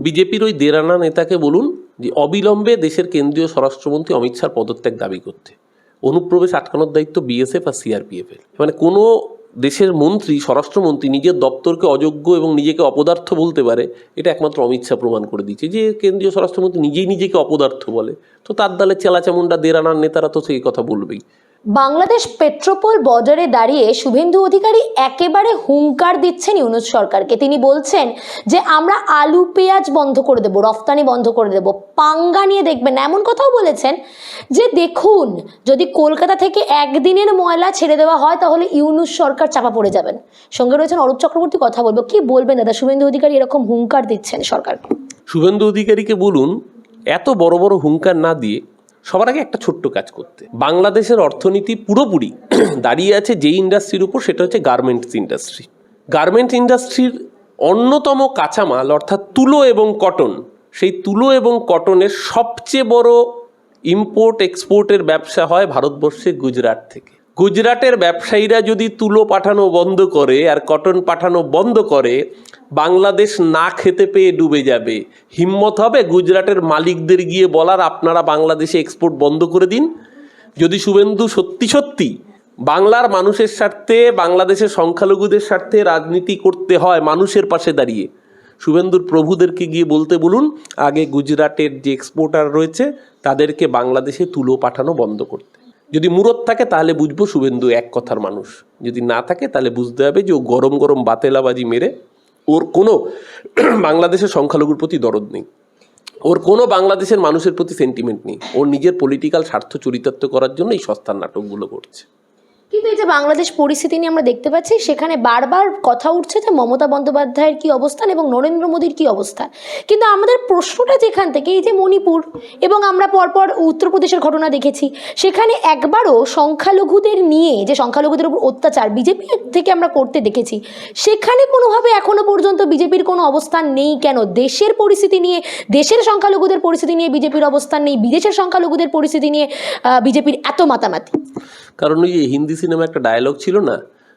বিজেপির ওই দেরানা নেতাকে বলুন যে অবিলম্বে দেশের কেন্দ্রীয় স্বরাষ্ট্রমন্ত্রী অমিত শাহর পদত্যাগ দাবি করতে। অনুপ্রবেশ আটকানোর দায়িত্ব বিএসএফ আর সিআরপিএফ এর। মানে কোনো দেশের মন্ত্রী, স্বরাষ্ট্রমন্ত্রী নিজের দপ্তরকে অযোগ্য এবং নিজেকে অপদার্থ বলতে পারে, এটা একমাত্র অমিত শাহ প্রমাণ করে দিচ্ছে। যে কেন্দ্রীয় স্বরাষ্ট্রমন্ত্রী নিজেই নিজেকে অপদার্থ বলে, তো তার দলে চেলাচামুন্ডা দেরানার নেতারা তো সেই কথা বলবেই। বাংলাদেশ পেট্রোপোল বর্ডারে দাঁড়িয়ে শুভেন্দু অধিকারী একেবারে হুঙ্কার দিচ্ছেন ইউনুস সরকারকে। তিনি বলছেন যে, আমরা আলু, পেঁয়াজ বন্ধ করে দেব, রফতানি বন্ধ করে দেব, পাঙ্গা নিয়ে দেখবেন। এমন কথাও বলেছেন যে, দেখুন, যদি কলকাতা থেকে একদিনের ময়লা ছেড়ে দেওয়া হয়, তাহলে ইউনুস সরকার চাপা পড়ে যাবেন। সঙ্গে রয়েছেন অরূপ চক্রবর্তী, কথা বলব। কি বলবেন দাদা? শুভেন্দু অধিকারী এরকম হুঙ্কার দিচ্ছেন সরকারকে? শুভেন্দু অধিকারীকে বলুন, এত বড় বড় হুঙ্কার না দিয়ে সবার আগে একটা ছোট্ট কাজ করতে। বাংলাদেশের অর্থনীতি পুরোপুরি দাঁড়িয়ে আছে যেই ইন্ডাস্ট্রির উপর, সেটা হচ্ছে গার্মেন্টস ইন্ডাস্ট্রি গার্মেন্টস ইন্ডাস্ট্রির অন্যতম কাঁচামাল, অর্থাৎ তুলো এবং কটন সেই তুলো এবং কটনের সবচেয়ে বড় ইম্পোর্ট এক্সপোর্টের ব্যবসা হয় ভারতবর্ষে গুজরাট থেকে। গুজরাটের ব্যবসায়ীরা যদি তুলো পাঠানো বন্ধ করে আর কটন পাঠানো বন্ধ করে, বাংলাদেশ না খেতে পেয়ে ডুবে যাবে। হিম্মত হবে গুজরাটের মালিকদের গিয়ে বলার, আপনারা বাংলাদেশে এক্সপোর্ট বন্ধ করে দিন? যদি শুভেন্দু সত্যি সত্যি বাংলার মানুষের স্বার্থে, বাংলাদেশের সংখ্যালঘুদের স্বার্থে রাজনীতি করতে হয় মানুষের পাশে দাঁড়িয়ে, শুভেন্দুর প্রভুদেরকে গিয়ে বলতে বলুন, আগে গুজরাটের যে এক্সপোর্টার রয়েছে, তাদেরকে বাংলাদেশে তুলো পাঠানো বন্ধ করতে। যদি মুরত থাকে, তাহলে বুঝব শুভেন্দু এক কথার মানুষ। যদি না থাকে, তাহলে বুঝতে হবে যে ও গরম গরম বাতেলাবাজি মেরে ওর কোনো বাংলাদেশের সংখ্যালঘুর প্রতি দরদ নেই। ওর কোনো বাংলাদেশের মানুষের প্রতি সেন্টিমেন্ট নেই। ওর নিজের পলিটিক্যাল স্বার্থ চরিতার্থ করার জন্য এই সস্তার নাটকগুলো করছে। কিন্তু এই যে বাংলাদেশ পরিস্থিতি নিয়ে আমরা দেখতে পাচ্ছি, সেখানে বারবার কথা উঠছে যে মমতা বন্দ্যোপাধ্যায়ের কি অবস্থান এবং নরেন্দ্র মোদীর কি অবস্থান। কিন্তু আমাদের প্রশ্নটা যেখান থেকে, এই যে মণিপুর এবং আমরা পরপর উত্তরপ্রদেশের ঘটনা দেখেছি, সেখানে একবারও সংখ্যালঘুদের নিয়ে, যে সংখ্যালঘুদের উপর অত্যাচার বিজেপি থেকে আমরা করতে দেখেছি, সেখানে কোনোভাবে এখনও পর্যন্ত বিজেপির কোনো অবস্থান নেই কেন? দেশের পরিস্থিতি নিয়ে, দেশের সংখ্যালঘুদের পরিস্থিতি নিয়ে বিজেপির অবস্থান নেই, বিদেশের সংখ্যালঘুদের পরিস্থিতি নিয়ে বিজেপির এত মাতামাতি। কারণ ওই হিন্দি সিনেমা একটা ডায়লগ ছিল না,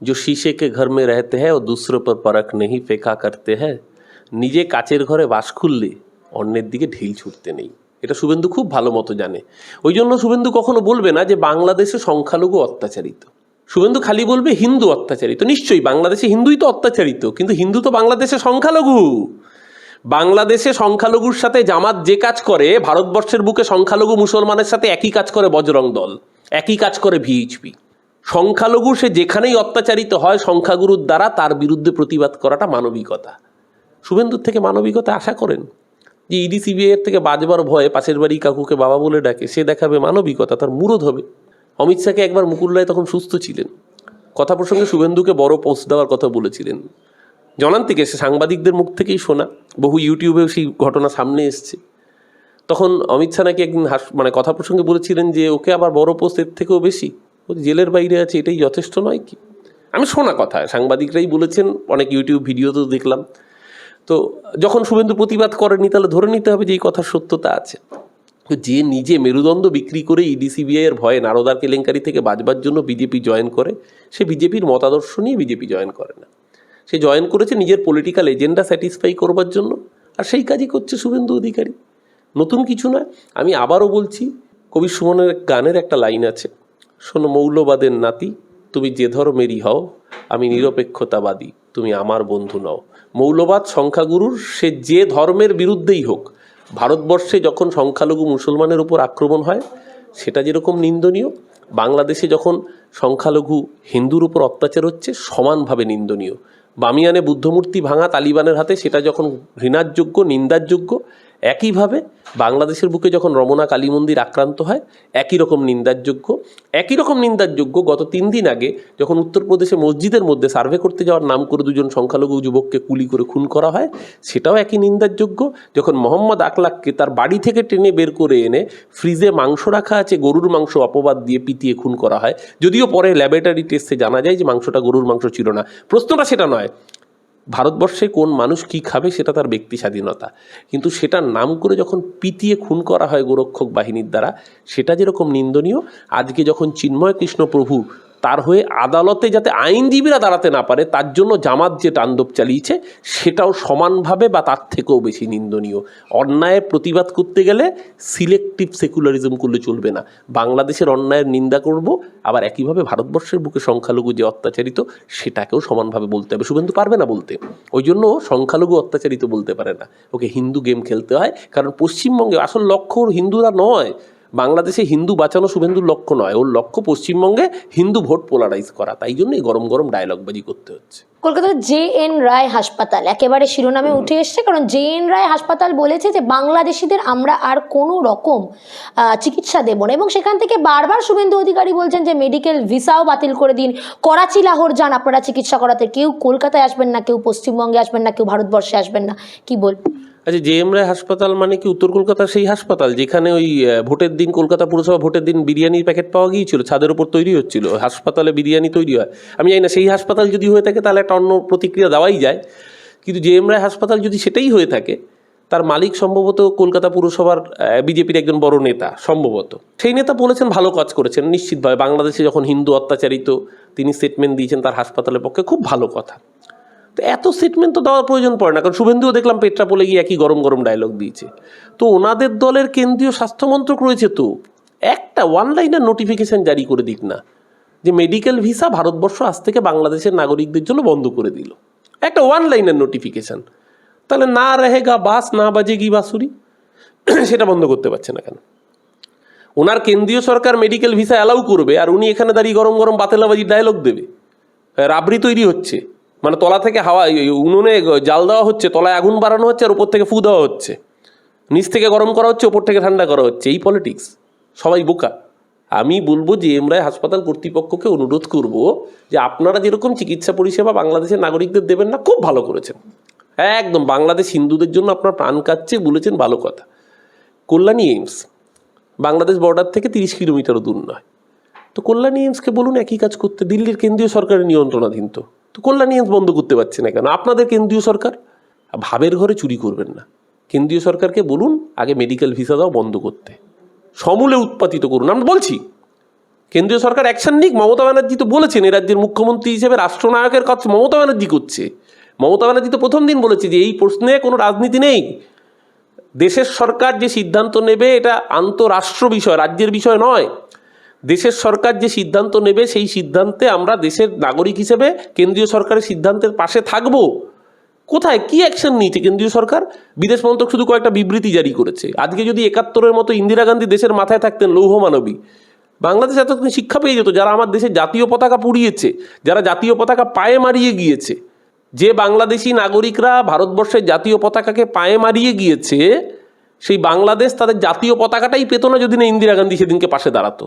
যে শীষে কে ঘর মে রহতে হ্যাঁ ও দূসর পর পরখ নেই ফেঁকা করতে হ্যাঁ নিজে কাচের ঘরে বাস খুললে অন্যের দিকে ঢিল ছুটতে নেই। এটা শুভেন্দু খুব ভালো মতো জানে। ওই জন্য শুভেন্দু কখনো বলবে না যে বাংলাদেশে সংখ্যালঘু অত্যাচারিত। শুভেন্দু খালি বলবে হিন্দু অত্যাচারিত। নিশ্চয়ই বাংলাদেশে হিন্দুই তো অত্যাচারিত, কিন্তু হিন্দু তো বাংলাদেশে সংখ্যালঘু। বাংলাদেশে সংখ্যালঘুর সাথে জামাত যে কাজ করে, ভারতবর্ষের বুকে সংখ্যালঘু মুসলমানের সাথে একই কাজ করে বজরং দল। একই কাজ করে ভিএইচপি সংখ্যালঘু সে যেখানেই অত্যাচারিত হয়, সংখ্যাগুরুর দ্বারা তার বিরুদ্ধে প্রতিবাদ করাটা মানবিকতা। শুভেন্দুর থেকে মানবিকতা আশা করেন? যে ইডি সিবিআইয়ের থেকে বাজবার ভয়ে পাশের বাড়ি কাকুকে বাবা বলে ডাকে, সে দেখাবে মানবিকতা, তার মুরদ হবে। অমিত শাহকে একবার মুকুল রায় তখন সুস্থ ছিলেন। কথা প্রসঙ্গে শুভেন্দুকে বড় পোস্ট দেওয়ার কথা বলেছিলেন। জনান্তিকে, সে সাংবাদিকদের মুখ থেকেই শোনা। বহু ইউটিউবেও সেই ঘটনা সামনে এসছে। তখন অমিত শাহ নাকি একদিন হাস মানে কথা প্রসঙ্গে বলেছিলেন যে ওকে আবার বড় পোস্ট এর থেকেও বেশি। ও জেলের বাইরে আছে এটাই যথেষ্ট নয় কি? আমি শোনা কথা, সাংবাদিকরাই বলেছেন, অনেক ইউটিউব ভিডিওতেও দেখলাম। তো যখন শুভেন্দু প্রতিবাদ করেনি তাহলে ধরে নিতে হবে যে এই কথার সত্যতা আছে। তো যে নিজে মেরুদণ্ড বিক্রি করে ইডি, সিবিআই এর ভয়ে নারদার কেলেঙ্কারি থেকে বাঁচবার জন্য বিজেপি জয়েন করে, সে বিজেপির মতাদর্শ নিয়ে বিজেপি জয়েন করে না। সে জয়েন করেছে নিজের পলিটিক্যাল এজেন্ডা স্যাটিসফাই করবার জন্য, আর সেই কাজই করছে শুভেন্দু অধিকারী। নতুন কিছু নয়, আমি আবারও বলছি, কবি সুমনের গানের একটা লাইন আছে, শোনো মৌলবাদের নাতি, তুমি যে ধর্মেরই হও, আমি নিরপেক্ষতাবাদী, তুমি আমার বন্ধু নও। মৌলবাদ সংখ্যাগুরুর, সে যে ধর্মের বিরুদ্ধেই হোক, ভারতবর্ষে যখন সংখ্যালঘু মুসলমানের উপর আক্রমণ হয়, সেটা যেরকম নিন্দনীয়, বাংলাদেশে যখন সংখ্যালঘু হিন্দুর উপর অত্যাচার হচ্ছে, সমানভাবে নিন্দনীয়। বামিয়ানে বুদ্ধমূর্তি ভাঙা তালিবানের হাতে সেটা যখন ঘৃণার যোগ্য নিন্দার যোগ্য একইভাবে বাংলাদেশের বুকে যখন রমনা কালী মন্দির আক্রান্ত হয়, একই রকম নিন্দার যোগ্য একই রকম নিন্দার যোগ্য গত তিন দিন আগে যখন উত্তরপ্রদেশে মসজিদের মধ্যে সার্ভে করতে যাওয়ার নাম করে দুজন সংখ্যালঘু যুবককে কুলি করে খুন করা হয়, সেটাও একই নিন্দার যোগ্য যখন মোহাম্মদ আকলাককে তার বাড়ি থেকে টেনে বের করে এনে ফ্রিজে মাংস রাখা আছে, গরুর মাংস অপবাদ দিয়ে পিটিয়ে খুন করা হয়, যদিও পরে ল্যাবরেটরি টেস্টে জানা যায় যে মাংসটা গরুর মাংস ছিল না। প্রশ্নটা সেটা নয় ভারতবর্ষে কোন মানুষ কি খাবে সেটা তার ব্যক্তি স্বাধীনতা। কিন্তু সেটার নাম করে যখন পিটিয়ে খুন করা হয় গোরক্ষক বাহিনীর দ্বারা, সেটা যেরকম নিন্দনীয়, আজকে যখন চিন্ময় কৃষ্ণ প্রভু তার হয়ে আদালতে যাতে আইনজীবীরা দাঁড়াতে না পারে, তার জন্য জামাত যে তাণ্ডব চালিয়েছে, সেটাও সমানভাবে বা তার থেকেও বেশি নিন্দনীয়। অন্যায়ের প্রতিবাদ করতে গেলে সিলেক্টিভ সেকুলারিজম করলে চলবে না। বাংলাদেশের অন্যায়ের নিন্দা করব, আবার একইভাবে ভারতবর্ষের বুকে সংখ্যালঘু যে অত্যাচারিত, সেটাকেও সমানভাবে বলতে হবে। শুভেন্দু পারবে না বলতে। ওই জন্য সংখ্যালঘু অত্যাচারিত বলতে পারে না। ওকে হিন্দু গেম খেলতে হয়, কারণ পশ্চিমবঙ্গে আসল লক্ষ্য হিন্দুরা নয়। বাংলাদেশে হিন্দু বাঁচানো শুভেন্দুর লক্ষ্য নয়। ওর লক্ষ্য পশ্চিমবঙ্গে হিন্দু ভোট পোলারাইজ করা। তাই জন্যই গরম গরম ডায়লগবাজি করতে হচ্ছে। কলকাতার জে এন রায় হাসপাতাল একেবারে শিরোনামে উঠে এসছে। কারণ জে এন রায় হাসপাতাল বলেছে যে বাংলাদেশিদের আমরা আর কোনো রকম চিকিৎসা দেব না। এবং সেখান থেকে বারবার শুভেন্দু অধিকারী বলছেন যে মেডিকেল ভিসাও বাতিল করে দিন। করাচি লাহোর যান। আপনারা চিকিৎসা করাতে কেউ কলকাতায় আসবেন না কেউ পশ্চিমবঙ্গে আসবেন না কেউ ভারতবর্ষে আসবেন না। কি বল আচ্ছা জে এম রায় হাসপাতাল মানে কি উত্তর কলকাতার সেই হাসপাতাল যেখানে ওই ভোটের দিন কলকাতা পুরসভা ভোটের দিন বিরিয়ানির প্যাকেট পাওয়া গিয়েছিল? ছাদের উপর তৈরি হচ্ছিল, হাসপাতালে বিরিয়ানি তৈরি হয়। আমি জানি না, সেই হাসপাতাল যদি হয়ে থাকে তাহলে একটা অন্য প্রতিক্রিয়া দেওয়াই যায়। কিন্তু জে এম রায় হাসপাতাল যদি সেটাই হয়ে থাকে, তার মালিক সম্ভবত কলকাতা পুরসভার বিজেপির একজন বড় নেতা, সম্ভবত। সেই নেতা বলেছেন ভালো কাজ করেছেন, নিশ্চিতভাবে। বাংলাদেশে যখন হিন্দু অত্যাচারিত, তিনি স্টেটমেন্ট দিয়েছেন, তার হাসপাতালের পক্ষে খুব ভালো কথা। তো এত স্টেটমেন্ট তো দেওয়ার প্রয়োজন পড়ে না। কারণ শুভেন্দুও দেখলাম পেট্রাপোলে গিয়ে একই গরম গরম ডায়লগ দিয়েছে। তো ওনাদের দলের কেন্দ্রীয় স্বাস্থ্যমন্ত্রক রয়েছে তো। একটা ওয়ান লাইনের নোটিফিকেশান জারি করে দিক না। যে মেডিকেল ভিসা ভারতবর্ষ আজ থেকে বাংলাদেশের নাগরিকদের জন্য বন্ধ করে দিল। একটা ওয়ান লাইনের নোটিফিকেশান তাহলে না রেহেগা বাস, না বাজে গি বাসুরি সেটা বন্ধ করতে পারছে না কেন? ওনার কেন্দ্রীয় সরকার মেডিকেল ভিসা অ্যালাউ করবে আর উনি এখানে দাঁড়িয়ে গরম গরম বাতেলাবাজির ডায়লগ দেবে। রাবড়ি তৈরি হচ্ছে। মানে তলা থেকে হাওয়া উনুনে জাল দেওয়া হচ্ছে, তলায় আগুন বাড়ানো হচ্ছে আর উপর থেকে ফু দেওয়া হচ্ছে। নিচ থেকে গরম করা হচ্ছে ওপর থেকে ঠান্ডা করা হচ্ছে। এই পলিটিক্স সবাই বোকা। আমি বলব যে এমরাই হাসপাতাল কর্তৃপক্ষকে অনুরোধ করব যে আপনারা যেরকম চিকিৎসা পরিষেবা বাংলাদেশের নাগরিকদের দেবেন না, খুব ভালো করেছেন। একদম বাংলাদেশ হিন্দুদের জন্য আপনার প্রাণ কাচ্ছে বলেছেন ভালো কথা। কল্যাণী এইমস। বাংলাদেশ বর্ডার থেকে তিরিশ কিলোমিটারও দূর নয়। তো কল্যাণী এইমসকে বলুন, একই কাজ করতে দিল্লির কেন্দ্রীয় সরকারের নিয়ন্ত্রণাধীন তো। তো কল্যাণী এইমস বন্ধ করতে পারছে না কেন? আপনাদের কেন্দ্রীয় সরকার? ভাবের ঘরে চুরি করবেন না। কেন্দ্রীয় সরকারকে বলুন, আগে মেডিকেল ভিসা দাও, বন্ধ করতে। সমূলে উৎপাদিত করুন। আমরা বলছি, কেন্দ্রীয় সরকার অ্যাকশন নিক। মমতা ব্যানার্জি তো বলেছেন, এ রাজ্যের মুখ্যমন্ত্রী হিসেবে রাষ্ট্রনায়কের কাজ মমতা ব্যানার্জি করছে। মমতা ব্যানার্জি তো প্রথম দিন বলেছে যে, এই প্রশ্নে কোনো রাজনীতি নেই। দেশের সরকার যে সিদ্ধান্ত নেবে, এটা আন্তরাষ্ট্র বিষয়, রাজ্যের বিষয় নয়। দেশের সরকার যে সিদ্ধান্ত নেবে, সেই সিদ্ধান্তে আমরা দেশের নাগরিক হিসেবে কেন্দ্রীয় সরকারের সিদ্ধান্তের পাশে থাকব। কোথায়? কি অ্যাকশন নিয়েছে কেন্দ্রীয় সরকার? বিদেশ মন্ত্রক শুধু কয়েকটা বিবৃতি জারি করেছে। আজকে যদি একাত্তরের মতো ইন্দিরা গান্ধী দেশের মাথায় থাকতেন লৌহ মানবী, বাংলাদেশ এতক্ষণ শিক্ষা পেয়ে যেত, যারা আমার দেশের জাতীয় পতাকা পুড়িয়েছে, যারা জাতীয় পতাকা পায়ে মারিয়ে গিয়েছে, যে বাংলাদেশি নাগরিকরা ভারতবর্ষের জাতীয় পতাকাকে পায়ে মারিয়ে গিয়েছে, সেই বাংলাদেশ তাদের জাতীয় পতাকাটাই পেত না যদি না ইন্দিরা গান্ধী সেদিনকে পাশে দাঁড়াতো।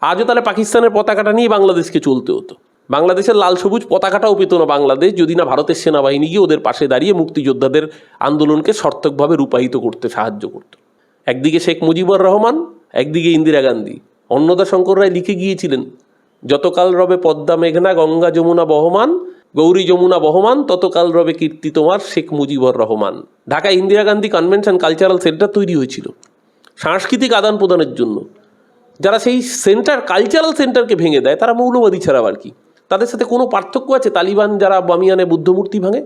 আজও তাহলে পাকিস্তানের পতাকাটা নিয়ে বাংলাদেশকে চলতে হতো। বাংলাদেশের লাল সবুজ পতাকাটাও পেত না বাংলাদেশ, যদি না ভারতের সেনাবাহিনী গিয়ে ওদের পাশে দাঁড়িয়ে মুক্তিযোদ্ধাদের আন্দোলনকে সর্থকভাবে রূপায়িত করতে সাহায্য করত। একদিকে শেখ মুজিবুর রহমান, একদিকে ইন্দিরা গান্ধী। অন্নদা শঙ্কর রায় লিখে গিয়েছিলেন, যতকাল রবে পদ্মা মেঘনা গঙ্গা যমুনা বহমান, গৌরী যমুনা বহমান, ততকাল রবে কীর্তি তোমার Sheikh Mujibur Rahman. Dhaka Indira Gandhi convention cultural centre তৈরি হয়েছিল। সাংস্কৃতিক আদান প্রদানের জন্য। যারা সেই সেন্টার কালচারাল সেন্টারকে ভেঙে দেয়, তারা মৌলবাদী ছাড়া আর কি। তাদের সাথে কোনো পার্থক্য আছে? তালিবান যারা বামিয়ানে বুদ্ধমূর্তি ভাঙে?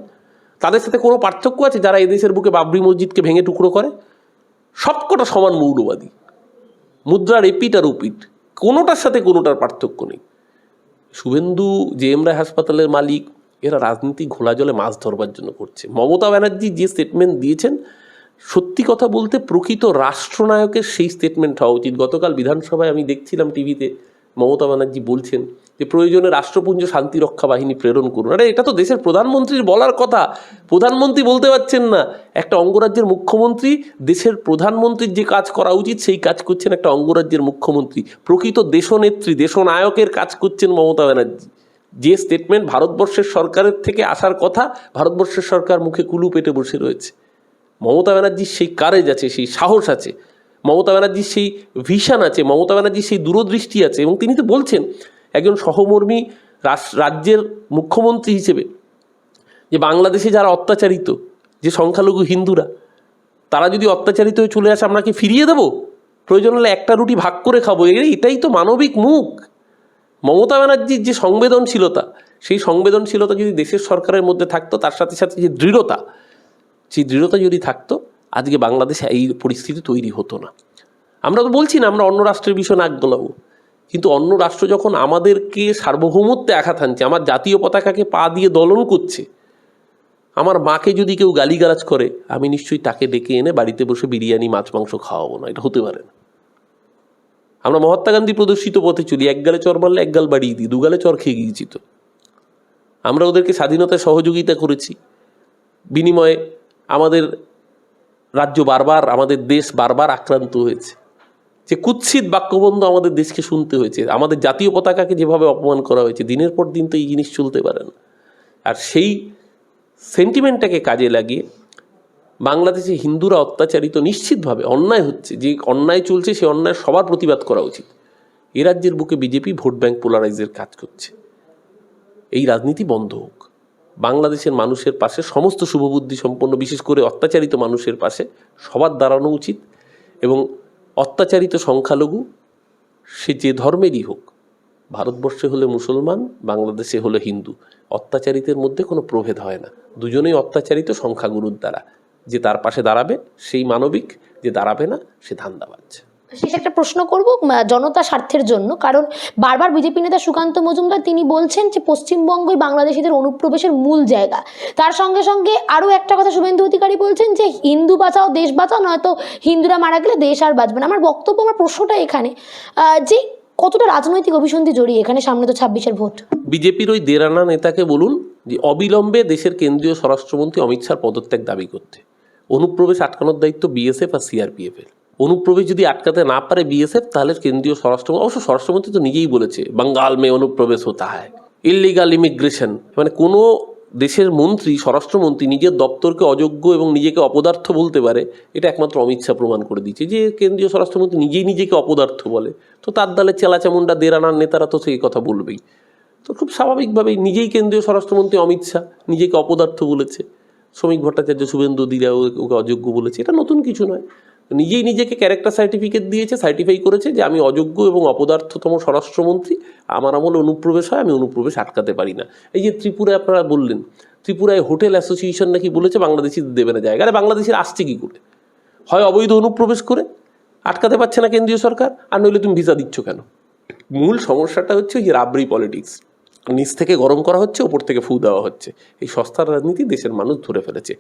তাদের সাথে কোনো পার্থক্য আছে যারা এদেশের বুকে বাবরি মসজিদকে ভেঙে টুকরো করে? সবকটা সমান মৌলবাদী। মুদ্রার এপিট আর উপিট কোনোটার সাথে কোনোটার পার্থক্য নেই। শুভেন্দু, জে এম রায় হাসপাতালের মালিক, এরা রাজনীতি ঘোলা জলে মাছ ধরবার জন্য করছে। মমতা ব্যানার্জি যে স্টেটমেন্ট দিয়েছেন সত্যি কথা বলতে প্রকৃত রাষ্ট্রনায়কের সেই স্টেটমেন্ট হওয়া উচিত। গতকাল বিধানসভায় আমি দেখছিলাম টিভিতে মমতা ব্যানার্জি বলছেন যে, প্রয়োজনে রাষ্ট্রপুঞ্জ শান্তিরক্ষা বাহিনী প্রেরণ করুন। আরে, এটা তো দেশের প্রধানমন্ত্রীর বলার কথা। প্রধানমন্ত্রী বলতে পারছেন না। একটা অঙ্গরাজ্যের মুখ্যমন্ত্রী, দেশের প্রধানমন্ত্রীর যে কাজ করা উচিত, সেই কাজ করছেন একটা অঙ্গরাজ্যের মুখ্যমন্ত্রী। প্রকৃত দেশনেত্রী, দেশনায়কের কাজ করছেন মমতা ব্যানার্জি। যে স্টেটমেন্ট ভারতবর্ষের সরকারের থেকে আসার কথা, ভারতবর্ষের সরকার মুখে কুলু পেটে বসে রয়েছে। মমতা ব্যানার্জির সেই কারেজ আছে, সেই সাহস আছে, মমতা ব্যানার্জির সেই ভিশন আছে, মমতা ব্যানার্জির সেই দূরদৃষ্টি আছে এবং তিনি তো বলছেন একজন সহমর্মী রাজ্যের মুখ্যমন্ত্রী হিসেবে যে বাংলাদেশে যারা অত্যাচারিত, যে সংখ্যালঘু হিন্দুরা, তারা যদি অত্যাচারিত হয়ে চলে আসে আপনাকে ফিরিয়ে দেবো? প্রয়োজন হলে একটা রুটি ভাগ করে খাব এটাই তো মানবিক মুখ। মমতা ব্যানার্জির যে সংবেদনশীলতা, সেই সংবেদনশীলতা যদি দেশের সরকারের মধ্যে থাকতো, তার সাথে সাথে যে দৃঢ়তা সেই দৃঢ়তা যদি থাকতো, আজকে বাংলাদেশে এই পরিস্থিতি তৈরি হতো না। আমরা তো বলছি না, আমরা অন্য রাষ্ট্রের বিষয় নাক গলাবো। কিন্তু অন্য রাষ্ট্র যখন আমাদেরকে সার্বভৌমত্বে আঘাত হানছে, আমার জাতীয় পতাকাকে পা দিয়ে দলন করছে, আমার মাকে যদি কেউ গালিগালাজ করে, আমি নিশ্চয়ই তাকে ডেকে এনে বাড়িতে বসে বিরিয়ানি, মাছ, মাংস খাওয়াবো না, এটা হতে পারে না। আমরা মহাত্মা গান্ধী প্রদর্শিত পথে চলি, এক গালে চর মারলে এক গাল বাড়িয়ে দিই, দু গালে চর খেয়ে গিয়েছি তো। আমরা ওদেরকে স্বাধীনতায় সহযোগিতা করেছি, বিনিময়ে আমাদের রাজ্য বারবার, আমাদের দেশ বারবার আক্রান্ত হয়েছে। যে কুৎসিত বাক্যবন্ধ আমাদের দেশকে শুনতে হয়েছে, আমাদের জাতীয় পতাকাকে যেভাবে অপমান করা হয়েছে, দিনের পর দিন তো এই জিনিস চলতে পারে না। আর সেই সেন্টিমেন্টটাকে কাজে লাগিয়ে বাংলাদেশে হিন্দুরা অত্যাচারিত নিশ্চিতভাবে অন্যায় হচ্ছে, যে অন্যায় চলছে সে অন্যায় সবার প্রতিবাদ করা উচিত। এ রাজ্যের বুকে বিজেপি ভোট ব্যাংক পোলারাইজের কাজ করছে। এই রাজনীতি বন্ধ হোক। বাংলাদেশের মানুষের পাশে, সমস্ত শুভবুদ্ধি সম্পন্ন, বিশেষ করে অত্যাচারিত মানুষের পাশে সবার দাঁড়ানো উচিত এবং অত্যাচারিত সংখ্যালঘু, সে যে ধর্মেরই হোক, ভারতবর্ষে হলে মুসলমান, বাংলাদেশে হলে হিন্দু, অত্যাচারিতের মধ্যে কোনো প্রভেদ হয় না। দুজনেই অত্যাচারিত সংখ্যাগুরুর দ্বারা। যে তার পাশে দাঁড়াবে, সেই মানবিক, যে দাঁড়াবে না, সে ধান্দা ধান্দাবাজ। শেষ একটা প্রশ্ন করব জনতা স্বার্থের জন্য। কারণ বারবার বিজেপি নেতা সুকান্ত মজুমদার তিনি বলছেন যে পশ্চিমবঙ্গই বাংলাদেশিদের অনুপ্রবেশের মূল জায়গা। তার সঙ্গে সঙ্গে আরও একটা কথা শুভেন্দু অধিকারী বলছেন যে হিন্দু বাঁচাও, দেশ বাঁচাও, নয়তো হিন্দুরা মারা গেলে দেশ আর বাঁচবে না। আমার বক্তব্য, আমার প্রশ্নটা এখানে যে কতটা রাজনৈতিক অভিসন্ধি জড়িয়ে এখানে সামনে তো ছাব্বিশের ভোট। বিজেপির ওই দেরানা নেতাকে বলুন যে অবিলম্বে দেশের কেন্দ্রীয় স্বরাষ্ট্রমন্ত্রী অমিত শাহর পদত্যাগ দাবি করতে। অনুপ্রবেশ আটকানোর দায়িত্ব বিএসএফ আর সিআরপিএফ এর অনুপ্রবেশ যদি আটকাতে না পারে বিএসএফ তাহলে কেন্দ্রীয় স্বরাষ্ট্রমন্ত্রী, অবশ্য স্বরাষ্ট্রমন্ত্রী তো নিজেই বলেছে, বাঙ্গাল মে অনুপ্রবেশ হতে হয় ইলিগাল ইমিগ্রেশন মানে কোনো দেশের মন্ত্রী, স্বরাষ্ট্রমন্ত্রী নিজের দপ্তরকে অযোগ্য এবং নিজেকে অপদার্থ বলতে পারে, এটা একমাত্র অমিত শাহ প্রমাণ করে দিচ্ছে যে কেন্দ্রীয় স্বরাষ্ট্রমন্ত্রী নিজেই নিজেকে অপদার্থ বলে, তো তার দলে চেলাচামুন্ডা দেরানার নেতারা তো সেই কথা বলবেই। তো খুব স্বাভাবিকভাবেই নিজেই কেন্দ্রীয় স্বরাষ্ট্রমন্ত্রী অমিত শাহ নিজেকে অপদার্থ বলেছে। শ্রমিক ভট্টাচার্য শুভেন্দু দিরা ওকে অযোগ্য বলেছে। এটা নতুন কিছু নয়। নিজেই নিজেকে ক্যারেক্টার সার্টিফিকেট দিয়েছে সার্টিফাই করেছে যে আমি অযোগ্য এবং অপদার্থতম স্বরাষ্ট্রমন্ত্রী। আমার আমলে অনুপ্রবেশ হয়, আমি অনুপ্রবেশ আটকাতে পারি না। এই যে ত্রিপুরায় আপনারা বললেন, ত্রিপুরায় হোটেল অ্যাসোসিয়েশন নাকি বলেছে বাংলাদেশি দেবে না জায়গা। আরে বাংলাদেশের আসছে কী করে? হয় অবৈধ অনুপ্রবেশ করে, আটকাতে পারছে না কেন্দ্রীয় সরকার? আর নইলে তুমি ভিসা দিচ্ছ কেন? মূল সমস্যাটা হচ্ছে ওই যে রাবড়ি পলিটিক্স নিচ থেকে গরম করা হচ্ছে, ওপর থেকে ফু দেওয়া হচ্ছে। এই সস্তার রাজনীতি দেশের মানুষ ধরে ফেলেছে।